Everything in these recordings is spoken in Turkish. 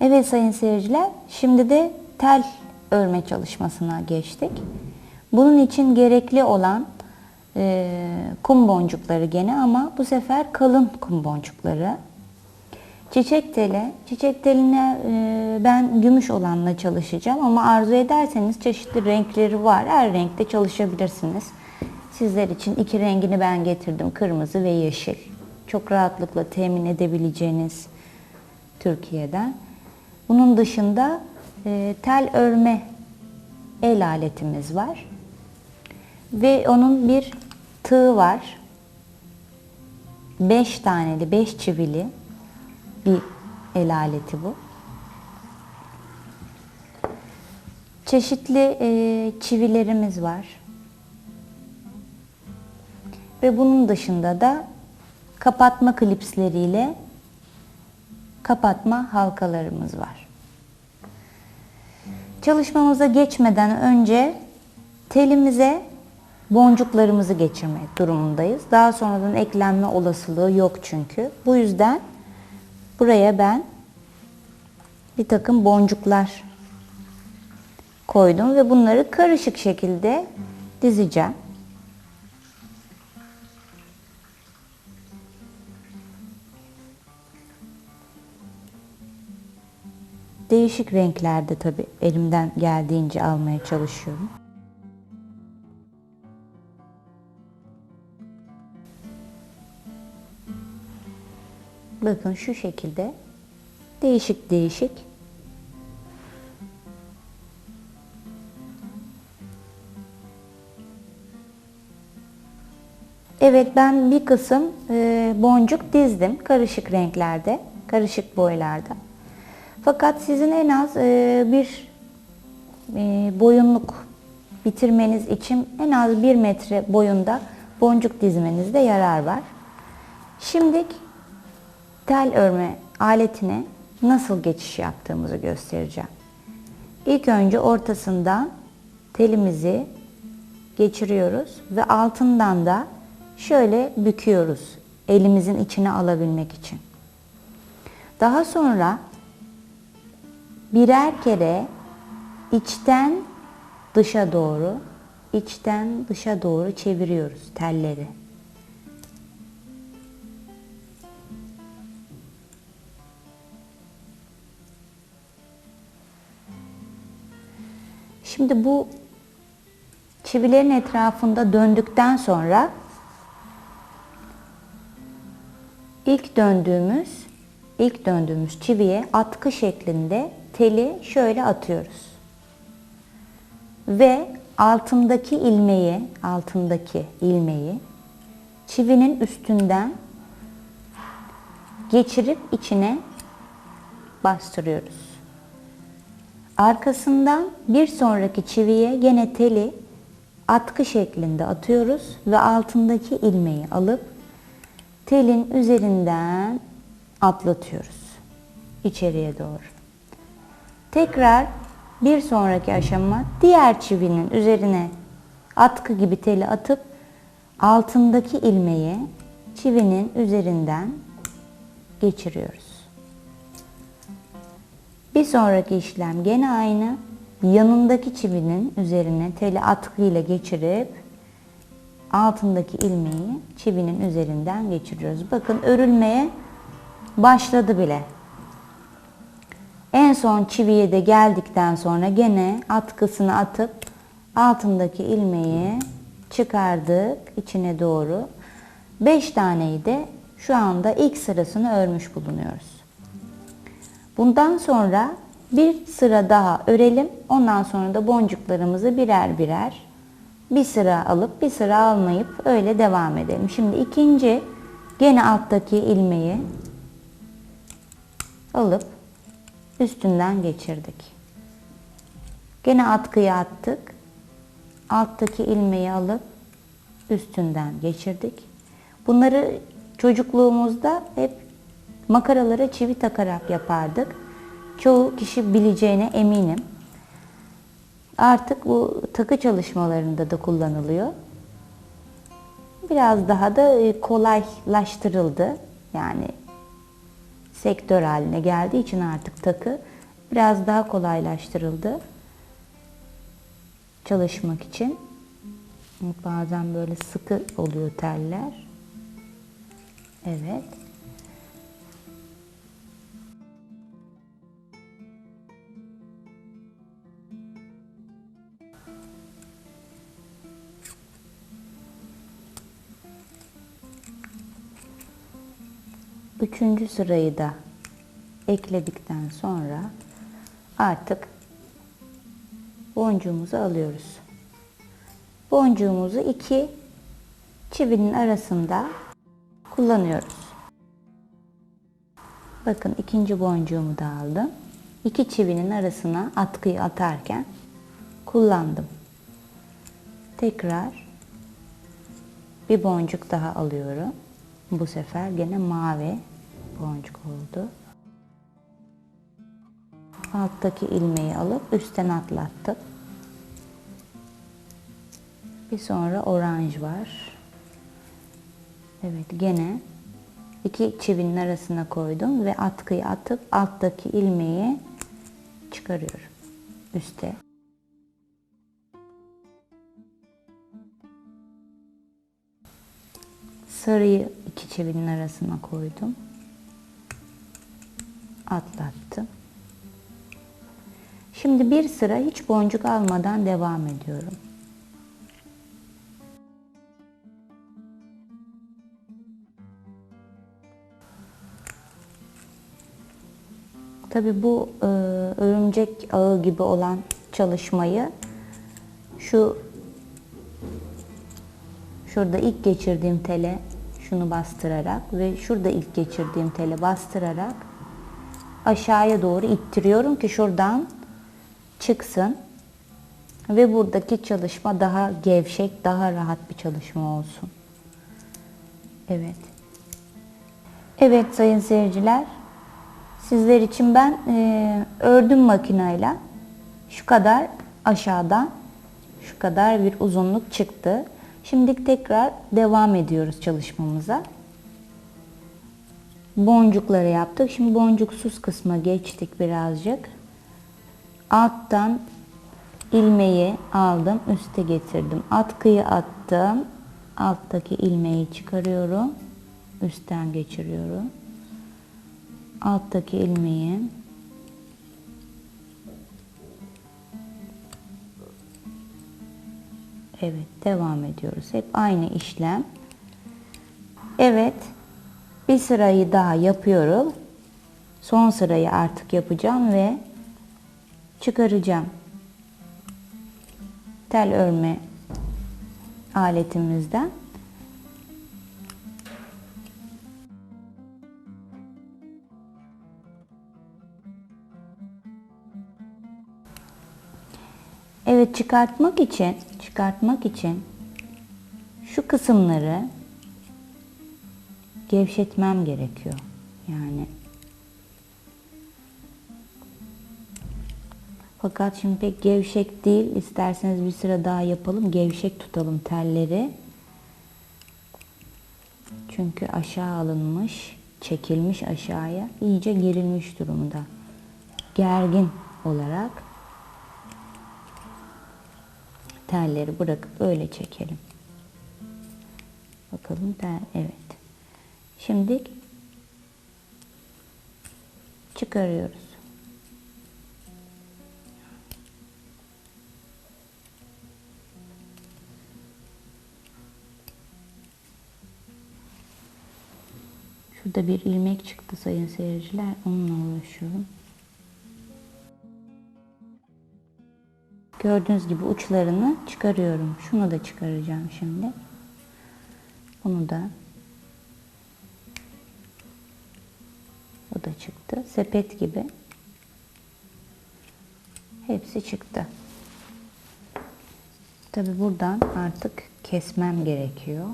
Evet sayın seyirciler, şimdi de tel örme çalışmasına geçtik. Bunun için gerekli olan e, kum boncukları gene ama bu sefer kalın kum boncukları. Çiçek teli, çiçek teline e, ben gümüş olanla çalışacağım ama arzu ederseniz çeşitli renkleri var. Her renkte çalışabilirsiniz. Sizler için iki rengini ben getirdim. Kırmızı ve yeşil. Çok rahatlıkla temin edebileceğiniz Türkiye'den. Bunun dışında e, tel örme el aletimiz var. Ve onun bir tığı var. 5 taneli, 5 çivili bir el aleti bu. Çeşitli e, çivilerimiz var. Ve bunun dışında da kapatma klipsleriyle kapatma halkalarımız var. Çalışmamıza geçmeden önce telimize boncuklarımızı geçirmek durumundayız. Daha sonradan eklenme olasılığı yok çünkü. Bu yüzden buraya ben bir takım boncuklar koydum ve bunları karışık şekilde dizeceğim. Değişik renklerde tabi elimden geldiğince almaya çalışıyorum. Bakın şu şekilde değişik değişik Evet ben bir kısım e, boncuk dizdim karışık renklerde, karışık boylarda. Fakat sizin en az e, bir e, boyunluk bitirmeniz için en az bir metre boyunda boncuk dizmenizde yarar var. Şimdi tel örme aletine nasıl geçiş yaptığımızı göstereceğim. İlk önce ortasından telimizi geçiriyoruz ve altından da şöyle büküyoruz elimizin içine alabilmek için. Daha sonra birer kere içten dışa doğru, içten dışa doğru çeviriyoruz telleri. Şimdi bu çivilerin etrafında döndükten sonra ilk döndüğümüz ilk döndüğümüz çiviye atkı şeklinde teli şöyle atıyoruz. Ve altındaki ilmeği, altındaki ilmeği çivinin üstünden geçirip içine bastırıyoruz. Arkasından bir sonraki çiviye gene teli atkı şeklinde atıyoruz ve altındaki ilmeği alıp telin üzerinden atlatıyoruz içeriye doğru. Tekrar bir sonraki aşama diğer çivinin üzerine atkı gibi teli atıp altındaki ilmeği çivinin üzerinden geçiriyoruz. Bir sonraki işlem gene aynı. Yanındaki çivinin üzerine teli atkıyla geçirip altındaki ilmeği çivinin üzerinden geçiriyoruz. Bakın örülmeye başladı bile. En son çiviye de geldikten sonra gene atkısını atıp altındaki ilmeği çıkardık içine doğru. 5 taneyi de şu anda ilk sırasını örmüş bulunuyoruz. Bundan sonra bir sıra daha örelim. Ondan sonra da boncuklarımızı birer birer bir sıra alıp bir sıra almayıp öyle devam edelim. Şimdi ikinci gene alttaki ilmeği alıp üstünden geçirdik. Gene atkıyı attık. Alttaki ilmeği alıp üstünden geçirdik. Bunları çocukluğumuzda hep makaralara çivi takarak yapardık. Çoğu kişi bileceğine eminim. Artık bu takı çalışmalarında da kullanılıyor. Biraz daha da kolaylaştırıldı. Yani sektör haline geldiği için artık takı biraz daha kolaylaştırıldı çalışmak için. Bazen böyle sıkı oluyor teller. Evet. Üçüncü sırayı da ekledikten sonra artık boncuğumuzu alıyoruz. Boncuğumuzu iki çivinin arasında kullanıyoruz. Bakın ikinci boncuğumu da aldım. İki çivinin arasına atkıyı atarken kullandım. Tekrar bir boncuk daha alıyorum. Bu sefer gene mavi boncuk oldu. Alttaki ilmeği alıp üstten atlattım. Bir sonra oranj var. Evet gene iki çivinin arasına koydum ve atkıyı atıp alttaki ilmeği çıkarıyorum üste. Sarıyı iki çivinin arasına koydum. Atlattım. Şimdi bir sıra hiç boncuk almadan devam ediyorum. Tabi bu e, örümcek ağı gibi olan çalışmayı şu şurada ilk geçirdiğim tele şunu bastırarak ve şurada ilk geçirdiğim tele bastırarak aşağıya doğru ittiriyorum ki şuradan çıksın ve buradaki çalışma daha gevşek, daha rahat bir çalışma olsun. Evet. Evet sayın seyirciler, sizler için ben e, ördüm makinayla şu kadar aşağıdan şu kadar bir uzunluk çıktı. Şimdi tekrar devam ediyoruz çalışmamıza. Boncukları yaptık. Şimdi boncuksuz kısma geçtik birazcık. Alttan ilmeği aldım, üste getirdim. Atkıyı attım. Alttaki ilmeği çıkarıyorum. Üstten geçiriyorum. Alttaki ilmeği Evet, devam ediyoruz. Hep aynı işlem. Evet, bir sırayı daha yapıyorum. Son sırayı artık yapacağım ve çıkaracağım. Tel örme aletimizden. Evet çıkartmak için çıkartmak için şu kısımları gevşetmem gerekiyor. Yani Fakat şimdi pek gevşek değil. İsterseniz bir sıra daha yapalım. Gevşek tutalım telleri. Çünkü aşağı alınmış, çekilmiş aşağıya, iyice gerilmiş durumda. Gergin olarak telleri bırakıp öyle çekelim. Bakalım tel, evet. Şimdi çıkarıyoruz. Şurada bir ilmek çıktı sayın seyirciler. Onunla uğraşıyorum. Gördüğünüz gibi uçlarını çıkarıyorum. Şunu da çıkaracağım şimdi. Bunu da. O da çıktı. Sepet gibi. Hepsi çıktı. Tabi buradan artık kesmem gerekiyor.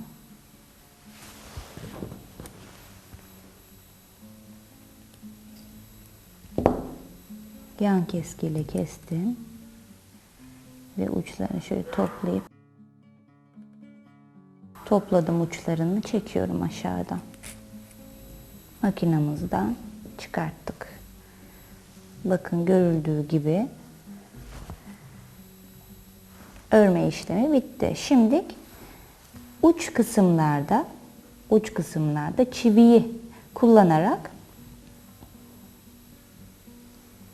Yan keskiyle kestim. Ve uçlarını şöyle toplayıp topladım uçlarını çekiyorum aşağıdan. Makinamızdan çıkarttık. Bakın görüldüğü gibi örme işlemi bitti. Şimdi uç kısımlarda uç kısımlarda çiviyi kullanarak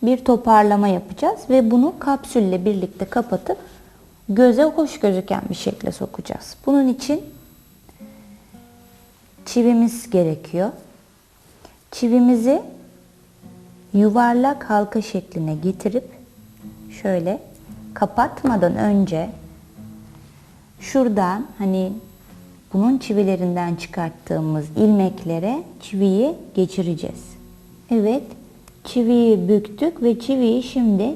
bir toparlama yapacağız ve bunu kapsülle birlikte kapatıp göze hoş gözüken bir şekle sokacağız. Bunun için çivimiz gerekiyor. Çivimizi yuvarlak halka şekline getirip şöyle kapatmadan önce şuradan hani bunun çivilerinden çıkarttığımız ilmeklere çiviyi geçireceğiz. Evet, çiviyi büktük ve çiviyi şimdi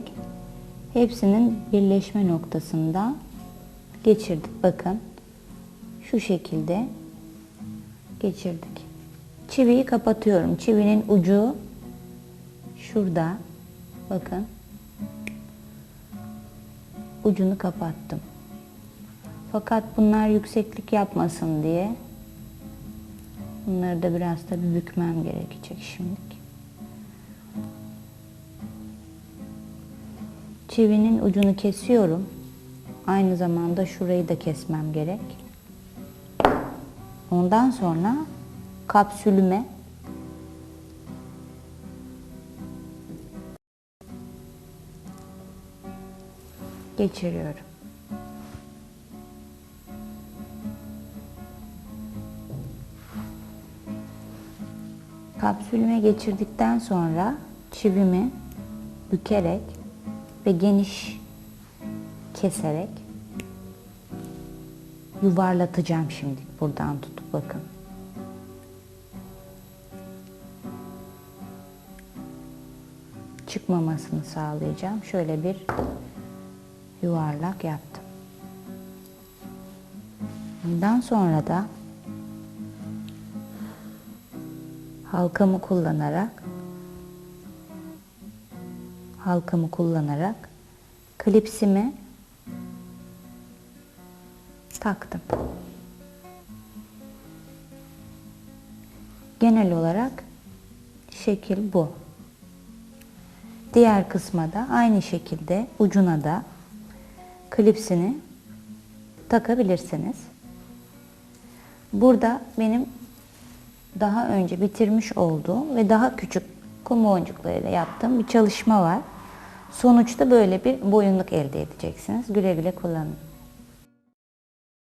hepsinin birleşme noktasından geçirdik. Bakın şu şekilde geçirdik. Çiviyi kapatıyorum. Çivinin ucu şurada. Bakın. Ucunu kapattım. Fakat bunlar yükseklik yapmasın diye bunları da biraz tabii bükmem gerekecek şimdilik. Çivinin ucunu kesiyorum. Aynı zamanda şurayı da kesmem gerek. Ondan sonra kapsülüme geçiriyorum. Kapsülüme geçirdikten sonra çivimi bükerek ve geniş keserek yuvarlatacağım şimdi buradan tutup bakın. Çıkmamasını sağlayacağım. Şöyle bir yuvarlak yaptım. Bundan sonra da halkamı kullanarak halkamı kullanarak klipsimi taktım. Genel olarak şekil bu. Diğer kısma da aynı şekilde ucuna da klipsini takabilirsiniz. Burada benim daha önce bitirmiş olduğum ve daha küçük kum boncuklarıyla yaptığım bir çalışma var. Sonuçta böyle bir boyunluk elde edeceksiniz. Güle güle kullanın.